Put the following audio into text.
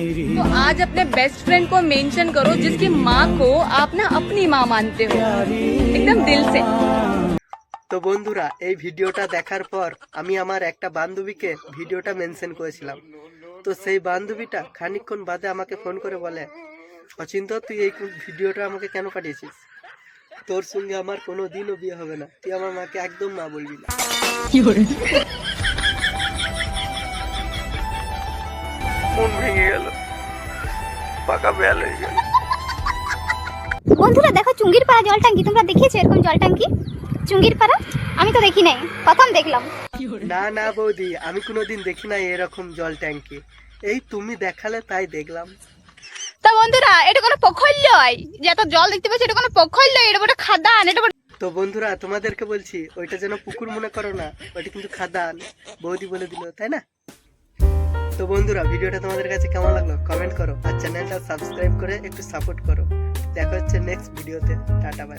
तो आज अपने बेस्ट फ्रेंड को मेंशन करो जिसकी माँ को आप ना अपनी माँ मानते हो एकदम दिल से তো বন্ধুরা এই ভিডিওটা দেখার পর আমি আমার একটা বান্ধবীকে ভিডিওটা মেনশন করেছিলাম তো সেই বান্ধবীটা খানিকক্ষণ বাদে আমাকে ফোন করে বলে অচিন্ত তুই এই ভিডিওটা আমাকে কেন পাঠিয়েছিস তোর সঙ্গে আমার কোনো দিনও বিয়ে হবে না তুই আমার মাকে একদম মা বলবি না মন ভেঙে গেল। পাকা বেয়াল হয়ে গেল। বন্ধুরা দেখো চুঙ্গির পাড়া জল ট্যাঙ্কি তোমরা দেখিয়েছো এরকম জল ট্যাঙ্কি? চুঙ্গির পাড়া? আমি তো দেখি নাই প্রথম দেখলাম। না না বৌদি আমি কোনোদিন দেখি নাই এরকম জল ট্যাঙ্কি। এই তুমি দেখালে তাই দেখলাম। তা বন্ধুরা এটা কোনো পোখর লয় যে এত জল দেখতে পাচ্ছি এটা কোনো পোখর লয় এটা একটা খাদান এটা তো বন্ধুরা তোমাদেরকে বলছি ওইটা যেন পুকুর মনে করো না ওইটা কিন্তু খাদান। বৌদি বলে দিল তাই না? তো বন্ধুরা, ভিডিওটা তোমাদের কাছে কেমন লাগল? কমেন্ট করো আর চ্যানেলটা সাবস্ক্রাইব করে একটু সাপোর্ট করো। দেখা হচ্ছে নেক্সট ভিডিওতে টাটা বাই